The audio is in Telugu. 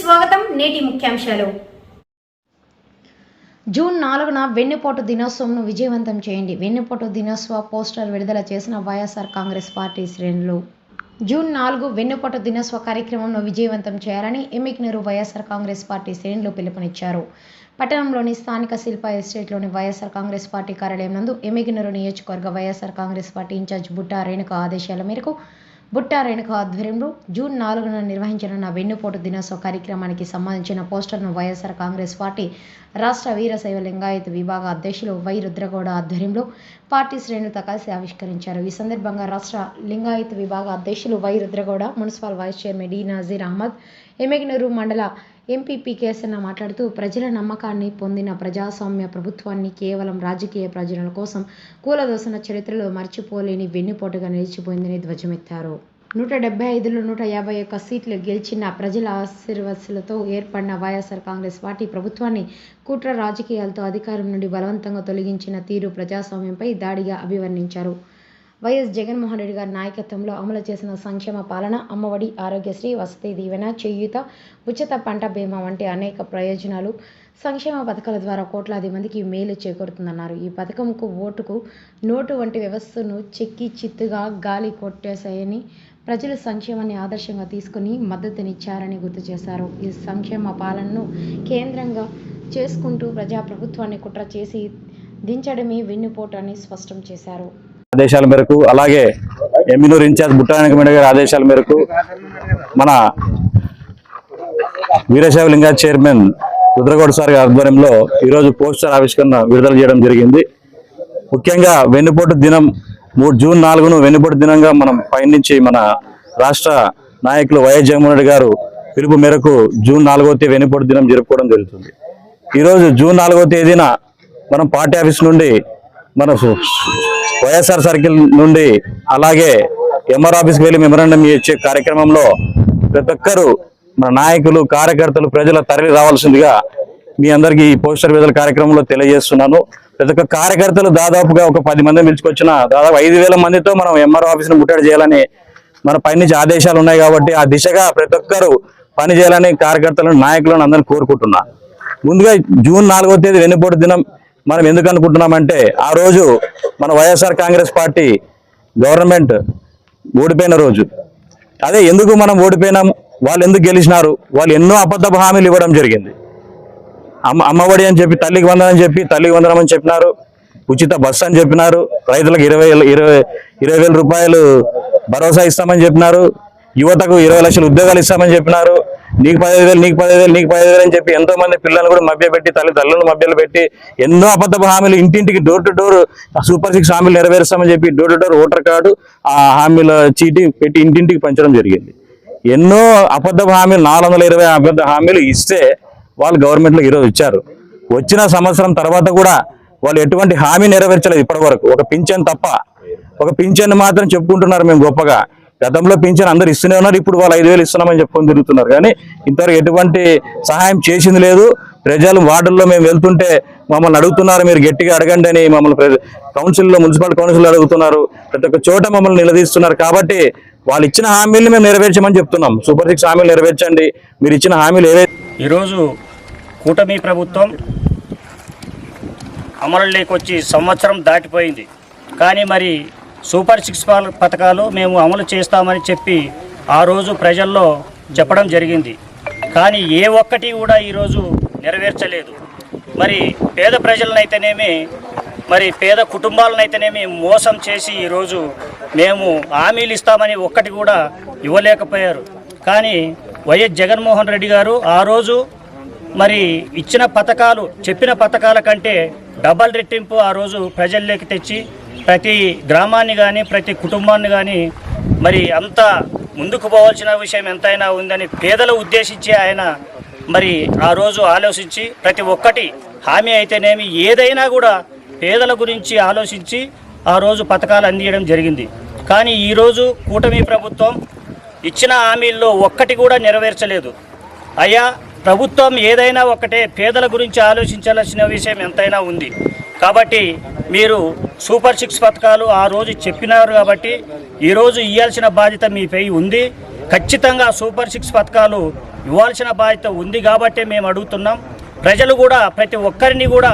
స్వాగతం. నేటి ముఖ్యాంశాలు. జూన్ నాలుగున వెన్నుపోటు దినోత్సవంను విజయవంతం చేయండి. వెన్నుపోటు దినోత్సవ పోస్టర్ విడుదల చేసిన వైఎస్ఆర్ కాంగ్రెస్ పార్టీ శ్రేణులు. జూన్ నాలుగు వెన్నుపోటు దినోత్సవ కార్యక్రమంను విజయవంతం చేయాలని ఎమ్మిగ్నూరు వైఎస్ఆర్ కాంగ్రెస్ పార్టీ శ్రేణులు పిలుపునిచ్చారు. పట్టణంలోని స్థానిక శిల్ప ఎస్టేట్లోని వైఎస్ఆర్ కాంగ్రెస్ పార్టీ కార్యాలయం నందు ఎమ్మిగ్నూరు నియోజకవర్గ వైఎస్ఆర్ కాంగ్రెస్ పార్టీ ఇన్ఛార్జ్ బుట్టా రేణుక ఆదేశాల మేరకు బుట్టా రేణుక ఆధ్వర్యంలో జూన్ నాలుగున నిర్వహించనున్న వెన్నుపోటు దినోత్సవ కార్యక్రమానికి సంబంధించిన పోస్టర్ను వైఎస్ఆర్ కాంగ్రెస్ పార్టీ రాష్ట్ర వీరశైవ లింగాయత్ విభాగ అధ్యక్షులు వై రుద్రగౌడ ఆధ్వర్యంలో పార్టీ శ్రేణులతో కలిసి ఆవిష్కరించారు. ఈ సందర్భంగా రాష్ట్ర లింగాయత్ విభాగ అధ్యక్షులు Y Rudragouda municipal vice chairman D Nazeer Ahmed Emmiganur మండల ఎంపీపీ కేసన్న మాట్లాడుతూ ప్రజల నమ్మకాన్ని పొందిన ప్రజాస్వామ్య ప్రభుత్వాన్ని కేవలం రాజకీయ ప్రయోజనాల కోసం కూలదోసిన చరిత్రలో మర్చిపోలేని వెన్నుపోటుగా నిలిచిపోయిందని ధ్వజమెత్తారు. నూట డెబ్బై ఐదులో నూట యాభై ఒక్క సీట్లు గెలిచిన ప్రజల ఆశీర్వత్సలతో ఏర్పడిన వైఎస్ఆర్ కాంగ్రెస్ పార్టీ ప్రభుత్వాన్ని కుట్ర రాజకీయాలతో అధికారం నుండి బలవంతంగా తొలగించిన తీరు ప్రజాస్వామ్యంపై దాడిగా అభివర్ణించారు. వైఎస్ జగన్మోహన్ రెడ్డి గారి నాయకత్వంలో అమలు చేసిన సంక్షేమ పాలన అమ్మఒడి ఆరోగ్యశ్రీ వసతి దీవెన చేయూత ఉచిత పంట బీమా వంటి అనేక ప్రయోజనాలు సంక్షేమ పథకాల ద్వారా కోట్లాది మందికి మేలు చేకూరుతుందన్నారు. ఈ పథకంకు ఓటుకు నోటు వంటి వ్యవస్థను చెక్కి చిత్తుగా గాలి కొట్టేశాయని ప్రజలు సంక్షేమాన్ని ఆదర్శంగా తీసుకుని మద్దతునిచ్చారని గుర్తు చేశారు. ఈ సంక్షేమ పాలనను కేంద్రంగా చేసుకుంటూ ప్రజాప్రభుత్వాన్ని కుట్ర చేసి దించడమే వెన్నుపోటు అని స్పష్టం చేశారు. ఆదేశాల మేరకు అలాగే ఎమ్మినూరు ఇన్ఛార్జ్ బుట్టానికి గారి ఆదేశాల మేరకు మన వీరశైవ లింగా చైర్మన్ రుద్రగౌడ్ సార్ గారి ఆధ్వర్యంలో ఈరోజు పోస్టర్ ఆవిష్కరణ విడుదల చేయడం జరిగింది. ముఖ్యంగా వెన్నుపోటు దినం మూడు జూన్ నాలుగును వెన్నుపోటు దినంగా మనం పయనించి మన రాష్ట్ర నాయకులు వైఎస్ జగన్మోహన్ రెడ్డి గారు పిలుపు మేరకు జూన్ నాలుగవ తేదీ వెన్నుపోటు దినం జరుపుకోవడం జరుగుతుంది. ఈరోజు జూన్ నాలుగో తేదీన మనం పార్టీ ఆఫీస్ నుండి మన వైఎస్ఆర్ సర్కిల్ నుండి అలాగే ఎంఆర్ ఆఫీస్కి వెళ్ళి మెమరాండం ఇచ్చే కార్యక్రమంలో ప్రతి ఒక్కరు మన నాయకులు కార్యకర్తలు ప్రజల తరలి రావాల్సిందిగా మీ అందరికీ ఈ పోస్టర్ విడుదల కార్యక్రమంలో తెలియజేస్తున్నాను. ప్రతి ఒక్క కార్యకర్తలు దాదాపుగా ఒక పది మంది పిలుచుకొచ్చిన దాదాపు ఐదు వేల మందితో మనం ఎంఆర్ ఆఫీస్ను ముట్టడి చేయాలని మన పైనుంచి ఆదేశాలు ఉన్నాయి కాబట్టి ఆ దిశగా ప్రతి ఒక్కరు పని చేయాలని కార్యకర్తలను నాయకులను అందరిని కోరుకుంటున్నా. ముందుగా జూన్ నాలుగో తేదీ వెన్నుపోటు దినం మనం ఎందుకు అనుకుంటున్నామంటే ఆ రోజు మన వైఎస్ఆర్ కాంగ్రెస్ పార్టీ గవర్నమెంట్ ఓడిపోయిన రోజు. అదే ఎందుకు మనం ఓడిపోయినాం? వాళ్ళు ఎందుకు గెలిచినారు? వాళ్ళు ఎన్నో అబద్ధపు హామీలు ఇవ్వడం జరిగింది. అమ్మ అమ్మఒడి అని చెప్పి తల్లికి వందనం చెప్పి తల్లికి వందనం అని చెప్పినారు. ఉచిత బస్సు అని చెప్పినారు. రైతులకు ఇరవై ఇరవై ఇరవై వేల రూపాయలు భరోసా ఇస్తామని చెప్పినారు. యువతకు ఇరవై లక్షల ఉద్యోగాలు ఇస్తామని చెప్పినారు. నీకు పదిహేను వేలు నీకు పదిహేను వేలు నీకు పదిహేను వేలు అని చెప్పి ఎంతో మంది పిల్లలు కూడా మభ్యపెట్టి తల్లి తల్లులను మభ్యలు పెట్టి ఎన్నో అబద్ధపు హామీలు ఇంటింటికి door to door super six హామీలు నెరవేరుస్తామని చెప్పి door to door voter card ఆ హామీల చీటీ పెట్టి ఇంటింటికి పంచడం జరిగింది. ఎన్నో అబద్ధపు హామీలు నాలుగు వందల ఇరవై అబద్ధ హామీలు ఇస్తే వాళ్ళు గవర్నమెంట్లో ఈరోజు ఇచ్చారు. వచ్చిన సంవత్సరం తర్వాత కూడా వాళ్ళు ఎటువంటి హామీ నెరవేర్చలేదు ఇప్పటి వరకు ఒక పింఛన్ తప్ప. ఒక పింఛన్ మాత్రం చెప్పుకుంటున్నారు మేము గొప్పగా. గతంలో పింఛన్ అందరు ఇస్తూనే ఉన్నారు ఇప్పుడు వాళ్ళు ఐదు వేలు ఇస్తున్నామని చెప్పుకొని తిరుగుతున్నారు. కానీ ఇంతవరకు ఎటువంటి సహాయం చేసింది లేదు. ప్రజలు వార్డుల్లో మేము వెళ్తుంటే మమ్మల్ని అడుగుతున్నారు మీరు గట్టిగా అడగండి అని మమ్మల్ని ప్ర- కౌన్సిల్లో మున్సిపల్ కౌన్సిల్ అడుగుతున్నారు. ప్రతి ఒక్క చోట మమ్మల్ని నిలదీస్తున్నారు. కాబట్టి వాళ్ళు ఇచ్చిన హామీలు మేము నెరవేర్చమని చెప్తున్నాం. సూపర్ సిక్స్ హామీలు నెరవేర్చండి. మీరు ఇచ్చిన హామీలు ఏవైతే ఈరోజు కూటమి ప్రభుత్వం అమలులోకి వచ్చి సంవత్సరం దాటిపోయింది. కానీ మరి సూపర్ సిక్స్ పథకాలు మేము అమలు చేస్తామని చెప్పి ఆ రోజు ప్రజల్లో చెప్పడం జరిగింది. కానీ ఏ ఒక్కటి కూడా ఈరోజు నెరవేర్చలేదు. మరి పేద ప్రజలనైతేనేమి మరి పేద కుటుంబాలనైతేనేమి మోసం చేసి ఈరోజు మేము హామీలు ఇస్తామని ఒక్కటి కూడా ఇవ్వలేకపోయారు. కానీ వైఎస్ జగన్మోహన్ రెడ్డి గారు ఆ రోజు మరి ఇచ్చిన పథకాలు చెప్పిన పథకాల కంటే డబల్ రెట్టింపు ఆ రోజు ప్రజల్లోకి తెచ్చి ప్రతి గ్రామాన్ని కానీ ప్రతి కుటుంబాన్ని కానీ మరి అంత ముందుకు పోవాల్సిన విషయం ఎంతైనా ఉందని పేదలు ఉద్దేశించి ఆయన మరి ఆ రోజు ఆలోచించి ప్రతి ఒక్కటి హామీ అయితేనేమి ఏదైనా కూడా పేదల గురించి ఆలోచించి ఆ రోజు పథకాలు అందియడం జరిగింది. కానీ ఈరోజు కూటమి ప్రభుత్వం ఇచ్చిన హామీల్లో ఒక్కటి కూడా నెరవేర్చలేదు. అయ్యా ప్రభుత్వం ఏదైనా ఒకటే పేదల గురించి ఆలోచించాల్సిన విషయం ఎంతైనా ఉంది. కాబట్టి మీరు సూపర్ సిక్స్ పథకాలు ఆ రోజు చెప్పినారు కాబట్టి ఈరోజు ఇవ్వాల్సిన బాధ్యత మీపై ఉంది. ఖచ్చితంగా సూపర్ సిక్స్ పథకాలు ఇవ్వాల్సిన బాధ్యత ఉంది కాబట్టే మేము అడుగుతున్నాం. ప్రజలు కూడా ప్రతి ఒక్కరిని కూడా